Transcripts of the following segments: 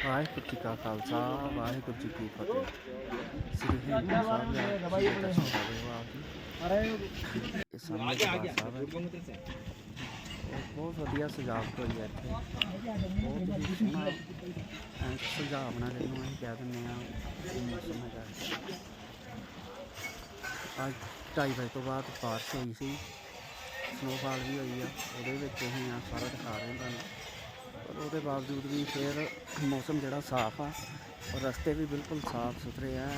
ਵਾਹਿਗੁਰੂ ਜੀ ਕਾ ਖਾਲਸਾ ਵਾਹਿਗੁਰੂ ਜੀ ਕੀ ਫਤਿਹ ਸ੍ਰੀ ਹਰਿਮੰਦਰ ਸਾਹਿਬ ਦਾ ਦਰਸ਼ਨ ਕਰੋ ਆਪ ਜੀ ਇਹ ਸਾਹਮਣੇ ਦਰਬਾਰ ਸਾਹਿਬ ਹੈ ਉਹ ਬਹੁਤ ਵਧੀਆ ਸਜਾਵਟ ਹੋਈ ਹੈ ਇੱਥੇ ਬਹੁਤ ਹੀ ਸੋਹਣਾ ਐਂ ਸੁਝਾਵਣਾ ਜਿਹਨੂੰ ਅਸੀਂ ਕਹਿ ਦਿੰਦੇ ਆ ਇਹ ਮੌਸਮ ਹੈਗਾ ਅੱਜ ਢਾਈ ਵਜੇ ਤੋਂ ਬਾਅਦ ਬਾਰਿਸ਼ ਹੋਈ ਸੀ ਸਨੋਫਾਲ ਵੀ ਹੋਈ ਆ ਉਹਦੇ ਵਿੱਚ ਅਸੀਂ ਆ ਸਾਰਾ ਦਿਖਾ ਰਹੇ ਹਾਂ ਤੁਹਾਨੂੰ ਪਰ ਉਹਦੇ ਬਾਵਜੂਦ ਵੀ ਫਿਰ ਮੌਸਮ ਜਿਹੜਾ ਸਾਫ਼ ਆ, ਔਰ ਰਸਤੇ ਵੀ ਬਿਲਕੁਲ ਸਾਫ਼ ਸੁਥਰੇ ਆ,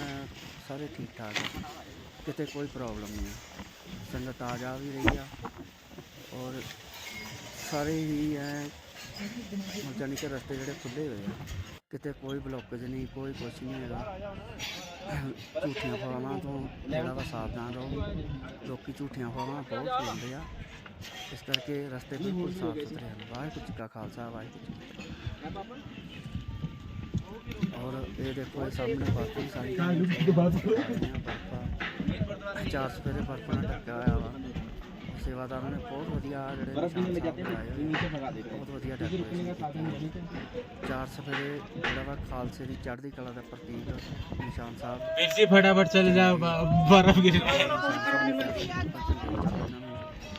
ਸਾਰੇ ਠੀਕ ਠਾਕ ਆ, ਕਿਤੇ ਕੋਈ ਪ੍ਰੋਬਲਮ ਨਹੀਂ ਆ। ਸੰਗਤ ਆ ਜਾ ਵੀ ਰਹੀ ਆ, ਔਰ ਸਾਰੇ ਹੀ ਐ ਜਾਨੀ ਕਿ ਰਸਤੇ ਜਿਹੜੇ ਖੁੱਲੇ ਹੋਏ ਆ, ਕਿਤੇ ਕੋਈ ਬਲੋਕੇਜ ਨਹੀਂ, ਕੋਈ ਕੁਛ ਨਹੀਂ ਹੈਗਾ। ਝੂਠੀਆਂ ਫਵਾਵਾਂ ਤੋਂ ਜਿਹੜਾ ਵਾ ਸਾਵਧਾਨ ਰਹੋ। ਲੋਕੀ ਝੂਠੀਆਂ ਫਵਾਵਾਂ ਬਹੁਤ ਫੈਲਾਉਂਦੇ ਆ। ਇਸ ਕਰਕੇ ਰਸਤੇ ਬਿਲਕੁਲ ਸਾਫ਼ ਸੁਥਰੇ ਹਨ। ਵਾਹਿਗੁਰੂ ਜੀ ਕਾ ਖਾਲਸਾ ਵਾਹਿਗੁਰੂ ਜੀ ਔਰ ਇਹ ਦੇਖੋ ਇਹ ਸਾਹਮਣੇ ਬਾਕੀ ਸਾਰੀ ਚਾਰ ਸਪੇਰੇ ਬਰਫ ਨਾਲ ਢੱਕਿਆ ਹੋਇਆ ਵਾ। ਸੇਵਾਦਾਰਾਂ ਨੇ ਬਹੁਤ ਵਧੀਆ ਜਿਹੜੇ ਬਹੁਤ ਵਧੀਆ ਚਾਰ ਸਫੇਰੇ ਜਿਹੜਾ ਵਾ ਖਾਲਸੇ ਦੀ ਚੜ੍ਹਦੀ ਕਲਾ ਦਾ ਪ੍ਰਤੀਕ ਨਿਸ਼ਾਨ ਸਾਹਿਬ। ਵੀਰ ਜੀ ਫਟਾਫਟ ਚਲੇ ਜਾ ਬਰਫ ਗਿਰ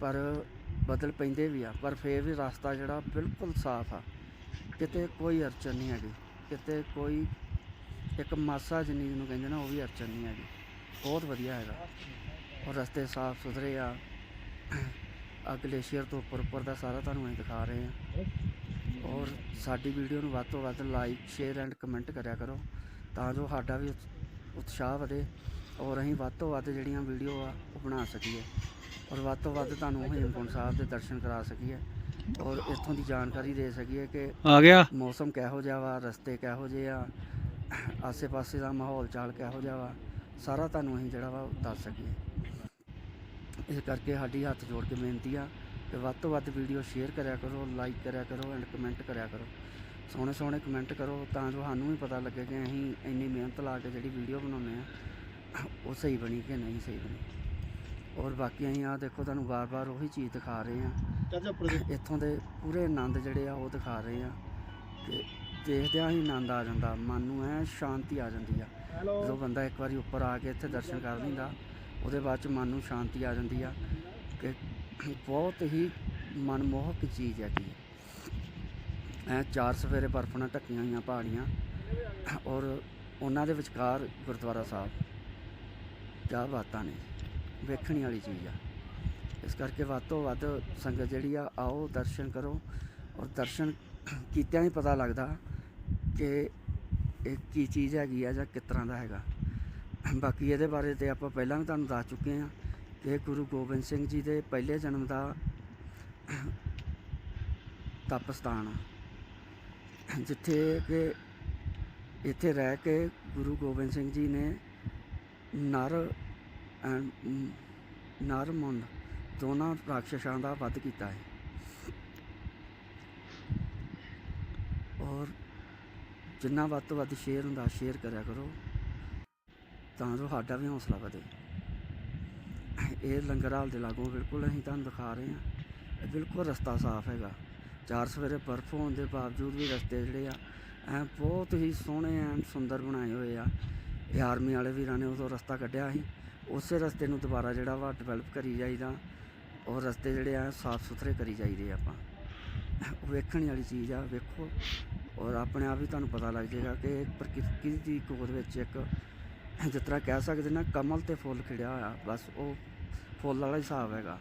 ਪਰ ਬਦਲ ਪੈਂਦੇ ਵੀ ਆ, ਪਰ ਫੇਰ ਵੀ ਰਸਤਾ ਜਿਹੜਾ ਬਿਲਕੁਲ ਸਾਫ਼ ਆ। ਕਿਤੇ ਕੋਈ ਅੜਚਨ ਨਹੀਂ ਹੈਗੀ, ਕਿਤੇ ਕੋਈ ਇੱਕ ਮਾਸਾ ਜਿੰਨੀ ਜਿਹਨੂੰ ਕਹਿੰਦੇ ਨਾ ਉਹ ਵੀ ਅੜਚਨ ਨਹੀਂ ਹੈਗੀ। ਬਹੁਤ ਵਧੀਆ ਹੈਗਾ। ਔਰ ਰਸਤੇ ਸਾਫ਼ ਸੁਥਰੇ ਆ। ਆ ਗਲੇਸ਼ੀਅਰ ਤੋਂ ਉੱਪਰ ਉੱਪਰ ਦਾ ਸਾਰਾ ਤੁਹਾਨੂੰ ਅਸੀਂ ਦਿਖਾ ਰਹੇ ਹਾਂ ਔਰ ਸਾਡੀ ਵੀਡੀਓ ਨੂੰ ਵੱਧ ਤੋਂ ਵੱਧ ਲਾਈਕ, ਸ਼ੇਅਰ ਐਂਡ ਕਮੈਂਟ ਕਰਿਆ ਕਰੋ ਤਾਂ ਜੋ ਸਾਡਾ ਵੀ ਉਤ- ਉਤਸ਼ਾਹ ਵਧੇ। ਔਰ ਅਸੀਂ ਵੱਧ ਤੋਂ ਵੱਧ ਜਿਹੜੀਆਂ ਵੀਡੀਓ ਆ, ਉਹ ਬਣਾ ਸਕੀਏ। ਔਰ ਵੱਧ ਤੋਂ ਵੱਧ ਤੁਹਾਨੂੰ ਹੇਮਕੁੰਟ ਸਾਹਿਬ ਦੇ ਦਰਸ਼ਨ ਕਰਾ ਸਕੀਏ। ਔਰ ਇੱਥੋਂ ਦੀ ਜਾਣਕਾਰੀ ਦੇ ਸਕੀਏ ਕਿ ਆ ਗਿਆ। ਮੌਸਮ ਕਿਹੋ ਜਿਹਾ ਵਾ ਰਸਤੇ ਕਿਹੋ ਜਿਹੇ ਆ ਆਸੇ-ਪਾਸੇ ਦਾ ਮਾਹੌਲ ਚਾਲ ਕਿਹੋ ਜਿਹਾ ਵਾ ਸਾਰਾ ਤੁਹਾਨੂੰ ਅਸੀਂ ਜਿਹੜਾ ਵਾ ਉਹ ਦੱਸ ਸਕੀਏ। ਇਸ ਕਰਕੇ ਸਾਡੀ ਹੱਥ ਜੋੜ ਕੇ ਬੇਨਤੀ ਆ ਕਿ ਵੱਧ ਤੋਂ ਵੱਧ ਵੀਡੀਓ ਸ਼ੇਅਰ ਕਰਿਆ ਕਰੋ ਲਾਈਕ ਕਰਿਆ ਕਰੋ ਐਂਡ ਕਮੈਂਟ ਕਰਿਆ ਕਰੋ। ਸੋਹਣੇ ਸੋਹਣੇ ਕਮੈਂਟ ਕਰੋ ਤਾਂ ਜੋ ਸਾਨੂੰ ਵੀ ਪਤਾ ਲੱਗੇ ਕਿ ਅਸੀਂ ਇੰਨੀ ਮਿਹਨਤ ਲਾ ਕੇ ਜਿਹੜੀ ਵੀਡੀਓ ਬਣਾਉਂਦੇ ਆ ਉਹ ਸਹੀ ਬਣੀ ਕਿ ਨਹੀਂ ਸਹੀ ਬਣੀ। ਔਰ ਬਾਕੀ ਅਸੀਂ ਆ ਦੇਖੋ ਤੁਹਾਨੂੰ ਵਾਰ-ਵਾਰ ਉਹੀ ਚੀਜ਼ ਦਿਖਾ ਰਹੇ ਆ ਇੱਥੋਂ ਦੇ ਪੂਰੇ ਆਨੰਦ ਜਿਹੜੇ ਆ ਉਹ ਦਿਖਾ ਰਹੇ ਆ ਤੇ ਦੇਖਦਿਆਂ ਹੀ ਆਨੰਦ ਆ ਜਾਂਦਾ ਮਨ ਨੂੰ ਐ ਸ਼ਾਂਤੀ ਆ ਜਾਂਦੀ ਆ। ਜਦੋਂ ਬੰਦਾ ਇੱਕ ਵਾਰੀ ਉੱਪਰ ਆ ਕੇ ਇੱਥੇ ਦਰਸ਼ਨ ਕਰ ਲੈਂਦਾ ਉਹਦੇ ਬਾਅਦ ਚ ਮਨ ਨੂੰ ਸ਼ਾਂਤੀ ਆ ਜਾਂਦੀ ਆ। ਕਿ ਬਹੁਤ ਹੀ ਮਨਮੋਹਕ ਚੀਜ਼ ਹੈ ਐ ਚਾਰ ਸਵੇਰੇ ਬਰਫ਼ ਨਾਲ ਢੱਕੀਆਂ ਹੋਈਆਂ ਪਹਾੜੀਆਂ ਔਰ ਉਹਨਾਂ ਦੇ ਵਿਚਕਾਰ ਗੁਰਦੁਆਰਾ ਸਾਹਿਬ। ਕਿਆ ਬਾਤਾਂ ਨੇ। ਵੇਖਣ ਵਾਲੀ ਚੀਜ਼ ਆ। ਇਸ ਕਰਕੇ ਵੱਧ ਤੋਂ ਵੱਧ ਸੰਗਤ ਜਿਹੜੀ ਆ, ਆਓ, ਦਰਸ਼ਨ ਕਰੋ ਔਰ ਦਰਸ਼ਨ ਕੀਤਿਆਂ ਹੀ ਪਤਾ ਲੱਗਦਾ ਕਿ ਇਹ ਕੀ ਚੀਜ਼ ਹੈਗੀ ਆ ਜਾਂ ਕਿਸ ਤਰ੍ਹਾਂ ਦਾ ਹੈਗਾ। ਬਾਕੀ ਇਹਦੇ ਬਾਰੇ ਤੇ ਆਪਾਂ ਪਹਿਲਾਂ ਵੀ ਤੁਹਾਨੂੰ ਦੱਸ ਚੁੱਕੇ ਹਾਂ ਕਿ ਗੁਰੂ ਗੋਬਿੰਦ ਸਿੰਘ ਜੀ ਦੇ ਪਹਿਲੇ ਜਨਮ ਦਾ ਤਪ ਸਥਾਨ ਆ। ਜਿੱਥੇ ਕਿ ਇੱਥੇ ਰਹਿ ਕੇ ਗੁਰੂ ਗੋਬਿੰਦ ਸਿੰਘ ਜੀ ਨੇ ਨਰ ਐਂਡ ਨਰ ਦੋਨਾਂ ਰਾਖਸ਼ਾਂ ਦਾ ਵੱਧ ਕੀਤਾ ਹੈ। ਔਰ ਜਿੰਨਾ ਵੱਧ ਤੋਂ ਵੱਧ ਸ਼ੇਅਰ ਹੁੰਦਾ ਸ਼ੇਅਰ ਕਰਿਆ ਕਰੋ, ਤਾਂ ਜੋ ਸਾਡਾ ਵੀ ਹੌਸਲਾ ਵਧੇ। ਇਹ ਲੰਗਰ ਹਾਲ ਦੇ ਲਾਗੋਂ ਬਿਲਕੁਲ ਅਸੀਂ ਤੁਹਾਨੂੰ ਦਿਖਾ ਰਹੇ ਹਾਂ। ਇਹ ਬਿਲਕੁਲ ਰਸਤਾ ਸਾਫ਼ ਹੈਗਾ। ਚਾਰ ਸਵੇਰੇ ਬਰਫ਼ ਹੋਣ ਦੇ ਬਾਵਜੂਦ ਵੀ ਰਸਤੇ ਜਿਹੜੇ ਆ, ਐ ਬਹੁਤ ਹੀ ਸੋਹਣੇ ਐਨ ਸੁੰਦਰ ਬਣਾਏ ਹੋਏ ਆ। ਇਹ ਆਰਮੀ ਵਾਲੇ ਵੀਰਾਂ ਨੇ ਉਦੋਂ ਰਸਤਾ ਕੱਢਿਆ ਸੀ। ਉਸੇ ਰਸਤੇ ਨੂੰ ਦੁਬਾਰਾ ਜਿਹੜਾ ਵਾ ਡਿਵੈਲਪ ਕਰੀ ਜਾਈਦਾ। ਔਰ ਰਸਤੇ ਜਿਹੜੇ ਆ, ਸਾਫ਼ ਸੁਥਰੇ ਕਰੀ ਜਾਈਦੇ ਆਪਾਂ। ਵੇਖਣ ਵਾਲੀ ਚੀਜ਼ ਆ, ਵੇਖੋ। ਔਰ ਆਪਣੇ ਆਪ ਹੀ ਤੁਹਾਨੂੰ ਪਤਾ ਲੱਗ ਜਾਏਗਾ ਕਿ ਪ੍ਰਕਿਰਤੀ ਦੀ ਗੋਦ ਵਿੱਚ ਇੱਕ ਜਿਸ ਤਰ੍ਹਾਂ ਕਹਿ ਸਕਦੇ ਨਾ, ਕਮਲ ਤੇ ਫੁੱਲ ਖਿੜਿਆ ਹੋਇਆ। ਬਸ ਉਹ ਫੁੱਲ ਵਾਲਾ ਹੀ ਹਿਸਾਬ ਹੈਗਾ।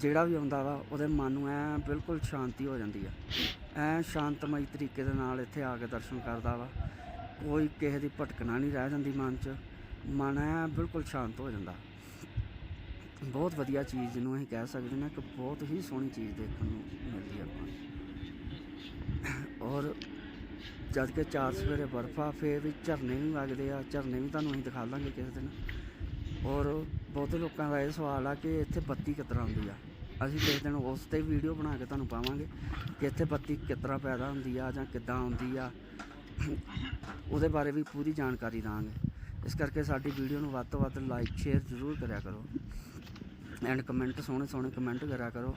ਜਿਹੜਾ ਵੀ ਆਉਂਦਾ ਵਾ, ਉਹਦੇ ਮਨ ਨੂੰ ਐ ਬਿਲਕੁਲ ਸ਼ਾਂਤੀ ਹੋ ਜਾਂਦੀ ਆ। ਐ ਸ਼ਾਂਤਮਈ ਤਰੀਕੇ ਦੇ ਨਾਲ ਇੱਥੇ ਆ ਕੇ ਦਰਸ਼ਨ ਕਰਦਾ ਵਾ। ਕੋਈ ਕਿਸੇ ਦੀ ਭਟਕਣਾ ਨਹੀਂ ਰਹਿ ਜਾਂਦੀ ਮਨ 'ਚ। ਮਨ ਹੈ ਬਿਲਕੁਲ ਸ਼ਾਂਤ ਹੋ ਜਾਂਦਾ। ਬਹੁਤ ਵਧੀਆ ਚੀਜ਼ ਜਿਹਨੂੰ ਅਸੀਂ ਕਹਿ ਸਕਦੇ ਹਾਂ ਕਿ ਬਹੁਤ ਹੀ ਸੋਹਣੀ ਚੀਜ਼ ਦੇਖਣ ਨੂੰ ਮਿਲਦੀ ਆ ਆਪਾਂ ਔਰ ਜਦ ਕਿ ਚਾਰ ਸਵੇਰੇ ਬਰਫਾ, ਫੇਰ ਵੀ ਝਰਨੇ ਵੀ ਵਗਦੇ ਆ। ਝਰਨੇ ਵੀ ਤੁਹਾਨੂੰ ਅਸੀਂ ਦਿਖਾ ਦਾਂਗੇ ਕਿਸੇ ਦਿਨ। ਔਰ ਬਹੁਤੇ ਲੋਕਾਂ ਦਾ ਇਹ ਸਵਾਲ ਆ ਕਿ ਇੱਥੇ ਬੱਤੀ ਕਿਸ ਤਰ੍ਹਾਂ ਆਉਂਦੀ ਆ? ਅਸੀਂ ਕਿਸੇ ਦਿਨ ਉਸ ਤੇ ਵੀਡੀਓ ਬਣਾ ਕੇ ਤੁਹਾਨੂੰ ਪਾਵਾਂਗੇ ਕਿ ਇੱਥੇ ਬੱਤੀ ਕਿਸ ਤਰ੍ਹਾਂ ਪੈਦਾ ਹੁੰਦੀ ਆ ਜਾਂ ਕਿੱਦਾਂ ਆਉਂਦੀ ਆ। ਉਹਦੇ ਬਾਰੇ ਵੀ ਪੂਰੀ ਜਾਣਕਾਰੀ ਦਾਂਗੇ। ਇਸ ਕਰਕੇ ਸਾਡੀ ਵੀਡੀਓ ਨੂੰ ਵੱਧ ਤੋਂ ਵੱਧ ਲਾਈਕ ਸ਼ੇਅਰ ਜ਼ਰੂਰ ਕਰਿਆ ਕਰੋ। ਐਂਡ ਕਮੈਂਟ ਸੋਹਣੇ ਸੋਹਣੇ ਕਮੈਂਟ ਕਰਿਆ ਕਰੋ।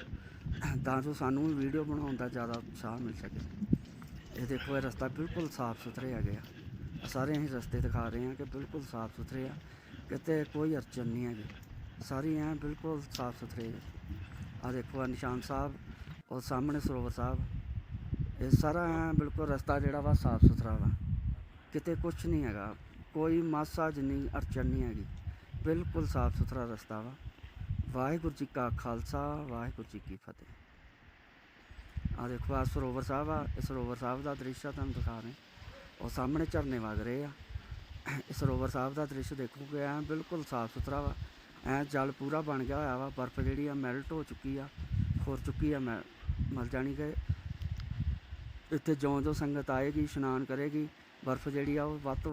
ਤਾਂ ਜੋ ਸਾਨੂੰ ਵੀ ਵੀਡੀਓ ਬਣਾਉਣ ਦਾ ਜ਼ਿਆਦਾ ਉਤਸ਼ਾਹ ਮਿਲ ਸਕੇ। ਇਹ ਦੇਖੋ, ਇਹ ਰਸਤਾ ਬਿਲਕੁਲ ਸਾਫ਼ ਸੁਥਰੇ ਹੈਗੇ ਆ। ਸਾਰੇ ਅਸੀਂ ਰਸਤੇ ਦਿਖਾ ਰਹੇ ਹਾਂ ਕਿ ਬਿਲਕੁਲ ਸਾਫ਼ ਸੁਥਰੇ ਆ। ਕਿਤੇ ਕੋਈ ਅੜਚਨ ਨਹੀਂ ਹੈਗੀ। ਸਾਰੀ ਐਂ ਬਿਲਕੁਲ ਸਾਫ਼ ਸੁਥਰੇ ਆ। ਦੇਖੋ, ਆਹ ਨਿਸ਼ਾਨ ਸਾਹਿਬ ਔਰ ਸਾਹਮਣੇ ਸਰੋਵਰ ਸਾਹਿਬ। ਇਹ ਸਾਰਾ ਐਂ ਬਿਲਕੁਲ ਰਸਤਾ ਜਿਹੜਾ ਵਾ ਸਾਫ਼ ਸੁਥਰਾ ਵਾ। ਕਿਤੇ ਕੁਝ ਨਹੀਂ ਹੈਗਾ। ਕੋਈ ਮਾਸਾ ਜਿੰਨੀ ਅੜਚਨ ਨਹੀਂ ਹੈਗੀ। ਬਿਲਕੁਲ ਸਾਫ਼ ਸੁਥਰਾ ਰਸਤਾ ਵਾ। ਵਾਹਿਗੁਰੂ ਜੀ ਕਾ ਖਾਲਸਾ, ਵਾਹਿਗੁਰੂ ਜੀ ਕੀ ਫਤਿਹ। ਆ ਦੇਖੋ ਆ ਸਰੋਵਰ ਸਾਹਿਬ ਆ। ਇਹ ਸਰੋਵਰ ਸਾਹਿਬ ਦਾ ਦ੍ਰਿਸ਼ ਆ, ਤੁਹਾਨੂੰ ਦਿਖਾ ਰਹੇ। ਉਹ ਸਾਹਮਣੇ ਝਰਨੇ ਵਗ ਰਹੇ ਆ। ਇਹ ਸਰੋਵਰ ਸਾਹਿਬ ਦਾ ਦ੍ਰਿਸ਼ ਦੇਖੋਗੇ ਐ ਬਿਲਕੁਲ ਸਾਫ਼ ਸੁਥਰਾ ਵਾ। ਐ ਜਲ ਪੂਰਾ ਬਣ ਗਿਆ ਹੋਇਆ ਵਾ। ਬਰਫ਼ ਜਿਹੜੀ ਆ ਮੈਲਟ ਹੋ ਚੁੱਕੀ ਆ। ਖੁਰ ਚੁੱਕੀ ਆ, ਮੈਂ ਮਲ ਜਾਣੀ ਕਿ ਇੱਥੇ ਜਿਉਂ ਜਿਉਂ ਸੰਗਤ ਆਏਗੀ ਇਸ਼ਨਾਨ ਕਰੇਗੀ ਬਰਫ਼ ਜਿਹੜੀ ਆ ਉਹ ਵੱਧ ਤੋਂ